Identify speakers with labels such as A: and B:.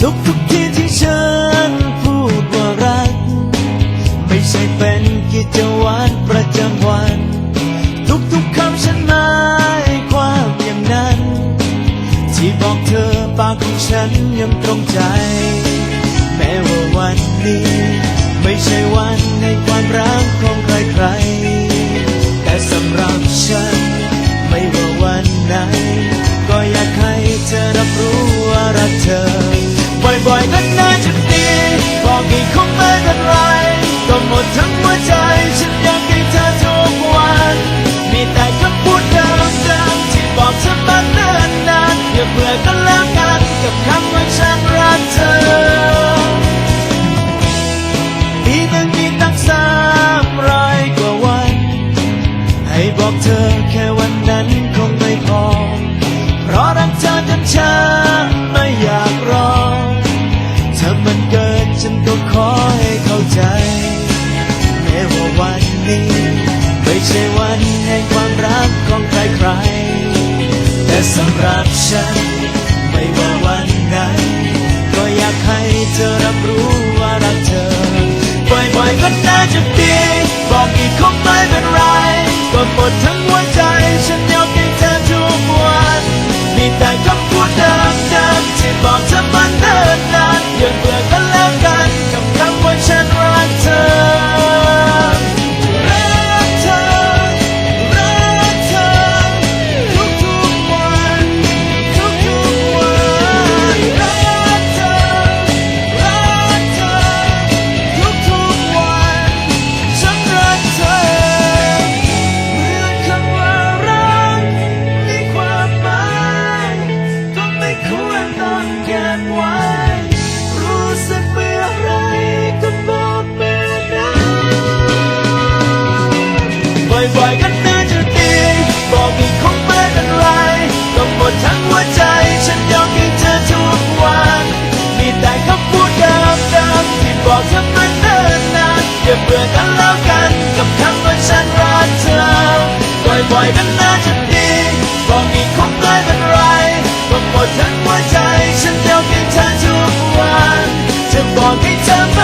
A: ทุกทุกที่ที่ฉันพูดว่ารัก ไม่ใช่เป็นกิจวัตรประจำวัน ทุกทุกคำฉันหมายความอย่างนั้น ที่บอกเธอปากของฉันยังตรงใจ แม้ว่าวันนี้ บอกเธอแค่วันนั้นคงไม่พอ เพราะรักเธอจนฉันไม่อยากรอเธอมันเกินฉันก็ขอให้เข้าใจแม้ว่าวันนี้ ไม่ใช่วันแห่งความรักของใครๆแต่สำหรับฉัน ไม่ว่าวันไหนก็อยากให้เธอรับรู้ว่ารักเธอ บ่อยๆก็น่าจะดีบอกอีกคงไม่เป็นไร ก็หม อย่าเบื่อกันแล้วกันกับคำว่าฉันรักเธอบ่อยๆกันน่าจะดีบอกอีกคงไม่เป็นไรบอกหมดทั้งหัวใจฉันเดียวเพียงเธอทุกวันจะบอกให้เธอ